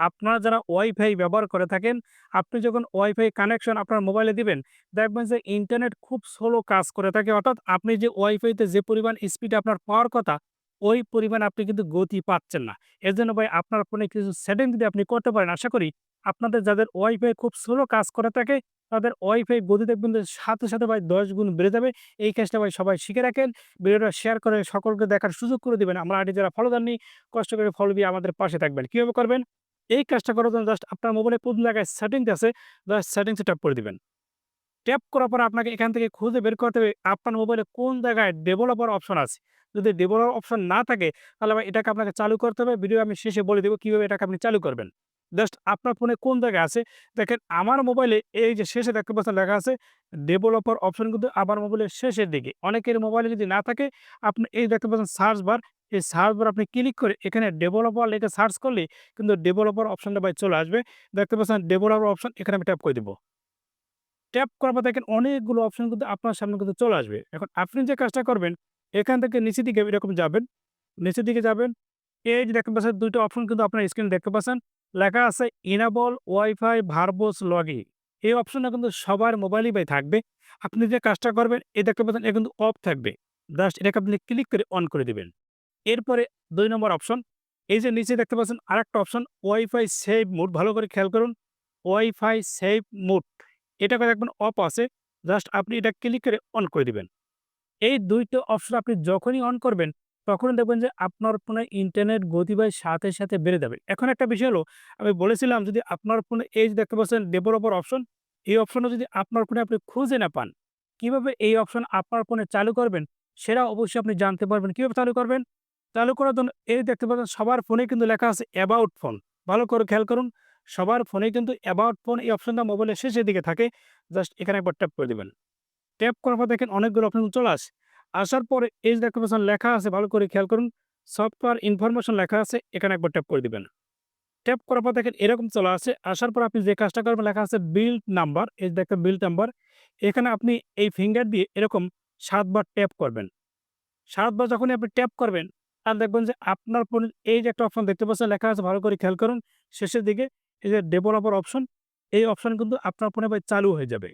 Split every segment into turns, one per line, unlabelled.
আপনারা যারা ওয়াইফাই ব্যবহার করে থাকেন, আপনি যখন ওয়াইফাই কানেকশন আপনার মোবাইলে দিবেন, দেখবেন যে ইন্টারনেট খুব স্লো কাজ করে থাকে। অর্থাৎ আপনি যে ওয়াইফাইতে যে পরিমাণ স্পিড আপনার পাওয়ার কথা, ওই পরিমাণ আপনি কিন্তু গতি পাচ্ছেন না। এর জন্য ভাই আপনার ফোনে কিছু সেটিং যদি আপনি করতে পারেন, আশা করি আপনাদের যাদের ওয়াইফাই খুব স্লো কাজ করে থাকে, তাদের ওয়াইফাই গতি দেখবেন সাথে, সাথে ভাই ১০ গুণ বেড়ে যাবে। এই কাজটা ভাই সবাই শিখে রাখেন। ভিডিওটা শেয়ার করে সকলকে দেখার সুযোগ করে দিবেন। আমরা আইডি যারা ফলো দেননি, কষ্ট করে ফলো দিয়ে আমাদের পাশে থাকবেন। কীভাবে করবেন? এই কাজটা করার জন্য জাস্ট আপনার মোবাইলে ১ম জায়গায় সেটিংস আছে, জাস্ট সেটিংসে ট্যাপ করে দিবেন। ট্যাপ করার পর আপনাকে এখান থেকে খুঁজে বের করতে হবে আপনার মোবাইলে কোন জায়গায় ডেভেলপার অপশন আছে। যদি ডেভেলপার অপশন না থাকে, তাহলে এটাকে আপনাকে চালু করতে হবে। ভিডিও আমি শেষে বলে দেবো কীভাবে এটাকে আপনি চালু করবেন। জাস্ট আপনার ফোনে কোন জায়গায় আছে, দেখেন আমার মোবাইলে এই যে শেষে দেখতে পাচ্ছেন লেখা আছে ডেভেলপার অপশন কিন্তু আমার মোবাইলের শেষের দিকে। অনেকের মোবাইলে যদি না থাকে, আপনি এই দেখতে পাচ্ছেন সার্চ বার, এই সার্চ বার আপনি ক্লিক করে এখানে ডেভেলপার লিখে সার্চ করলেই কিন্তু ডেভেলপার অপশনটা ভাই চলে আসবে। দেখতে পাচ্ছেন ডেভেলপার অপশন এখানে আমি ট্যাপ করে দিব। ট্যাপ করার পর দেখেন অনেকগুলো অপশন কিন্তু আপনার সামনে কিন্তু চলে আসবে। এখন আপনি যে কাজটা করবেন, এখান থেকে নিচের দিকে এরকম যাবেন। নিচের দিকে যাবেন। এই যে দেখতে পাচ্ছেন ২ টা অপশন কিন্তু আপনার স্ক্রিনে দেখতে পাচ্ছেন। লেখা আছে ইনাবল ওয়াইফাই ভারবোস লগইন। এই অপশনটা কিন্তু সবার মোবাইলেই ভাই থাকবে। আপনি যে কাজটা করবেন, এই দেখতে পাচ্ছেন এটা কিন্তু অফ থাকবে। জাস্ট এটাকে আপনি ক্লিক করে অন করে দিবেন। এরপরে দুই নম্বর অপশন, এই যে নিচে দেখতে পাচ্ছেন আরেকটা অপশন ওয়াইফাই সেভ মোড ভালো করে খেয়াল করুন। ওয়াইফাই সেভ মোড এটাকে দেখবেন অফ আছে। জাস্ট আপনি এটা ক্লিক করে অন করে দিবেন। এই দুইটা অপশন আপনি যখনই অন করবেন, তখনই দেখবেন যে আপনার ফোনে ইন্টারনেট গতি সাথে, সাথে বেড়ে যাবে। এখন একটা বিষয় হলো, আমি বলেছিলাম যদি আপনার ফোনে এই যে দেখতে পাচ্ছেন ডেভেলপার অপশন, এই অপশনও যদি আপনার ফোনে আপনি খুঁজে না পান, কীভাবে এই অপশন আপনার ফোনে চালু করবেন, সেটা অবশ্যই আপনি জানতে পারবেন। কীভাবে চালু করবেন? চালু করার জন্য এই দেখতে পাচ্ছেন সবার ফোনেই কিন্তু লেখা আছে অ্যাবাউট ফোন। ভালো করে খেয়াল করুন। সবার ফোনেই কিন্তু অ্যাবাউট ফোন এই অপশনটা মোবাইলের শেষের দিকে থাকে। জাস্ট এখানে একবার ট্যাপ করে দিবেন। ট্যাপ করার পর দেখেন অনেকগুলো অপশন চলে আসে। আসার পরে এই দেখতে পাচ্ছেন লেখা আছে ভালো করে খেয়াল করুন। সফটওয়্যার ইনফরমেশন লেখা আছে, এখানে একবার ট্যাপ করে দিবেন। ট্যাপ করার পর দেখেন এরকম চলে আসে। আসার পর আপনি যে কাজটা করবেন লেখা আছে বিল্ড নাম্বার, এই দেখেন বিল্ড নাম্বার। এখানে আপনি এই ফিঙ্গার দিয়ে এরকম সাতবার ট্যাপ করবেন। ৭ বার যখনই আপনি ট্যাপ করবেন, আর দেখবেন যে আপনার এই যে একটা অপশন দেখতে পাচ্ছেন লেখা আছে ভালো করে খেয়াল করুন। শেষের দিকে এই যে ডেভেলপার অপশন, এই অপশন কিন্তু আপনার ফোনে ভাই চালু হয়ে যাবে।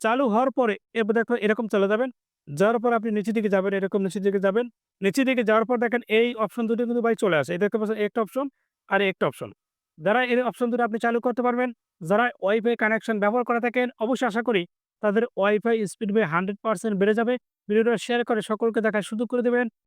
চালু হওয়ার পরে এরপর দেখবেন এরকম চলে যাবেন। যাওয়ার পর আপনি নিচের দিকে যাবেন, এরকম নিচের দিকে যাবেন। নিচের দিকে যাওয়ার পর দেখেন এই অপশন দুটো কিন্তু ভাই চলে আসে। এই দেখতে পাচ্ছেন একটা অপশন আর একটা অপশন। যারা এই অপশন দুটো আপনি চালু করতে পারবেন, যারা ওয়াইফাই কানেকশন ব্যবহার করে থাকেন, অবশ্যই আশা করি তাদের ওয়াইফাই স্পিড ভাই 100% বেড়ে যাবে। ভিডিওটা শেয়ার করে সকলকে দেখার সুযোগ করে দিবেন।